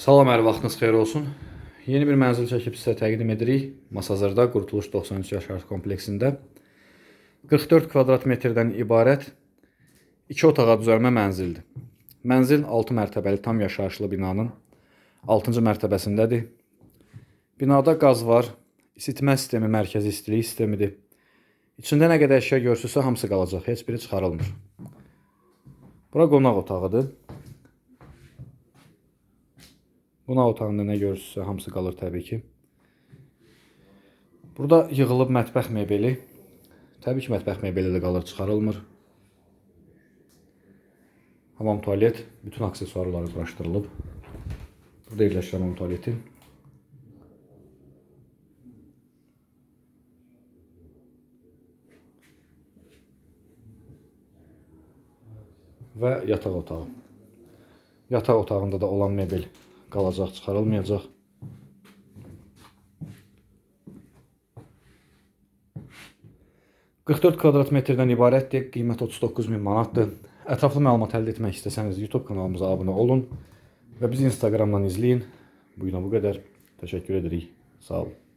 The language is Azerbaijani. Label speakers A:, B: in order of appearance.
A: Salam, hər vaxtınız xeyir olsun. Yeni bir mənzil çəkib sizə təqdim edirik. Masazırda Qurtuluş 93 yaşayış kompleksində 44 kvadrat metrdən ibarət 2 otağa düzəlmə mənzildir. Mənzil 6 mərtəbəli tam yaşayışlı binanın 6-cı mərtəbəsindədir. Binada qaz var, isitmə sistemi mərkəzi istilik sistemidir. İçində nə qədər əşya görsünüzsə hamısı qalacaq, heç biri çıxarılmır. Bura qonaq otağıdır. Qonaq otağında nə görürsünüzsə hamısı qalır təbii ki. Burada yığılıb mətbəx mebeli. Təbii ki, mətbəx mebeli də qalır, çıxarılmır. Hamam tualet, bütün aksesuarları quraşdırılıb. Burada yerləşir hamam tualeti. Və yataq otağı. Yataq otağında da olan mebel qalacaq, çıxarılmayacaq. ...44 kvadrat metrdən ibarətdir. Qiymət 39 min manatdır. Ətraflı məlumat əldə etmək istəsəniz YouTube kanalımıza abunə olun və bizi Instagramdan izləyin. Bu günə bu qədər. Təşəkkür edirik. Sağ olun.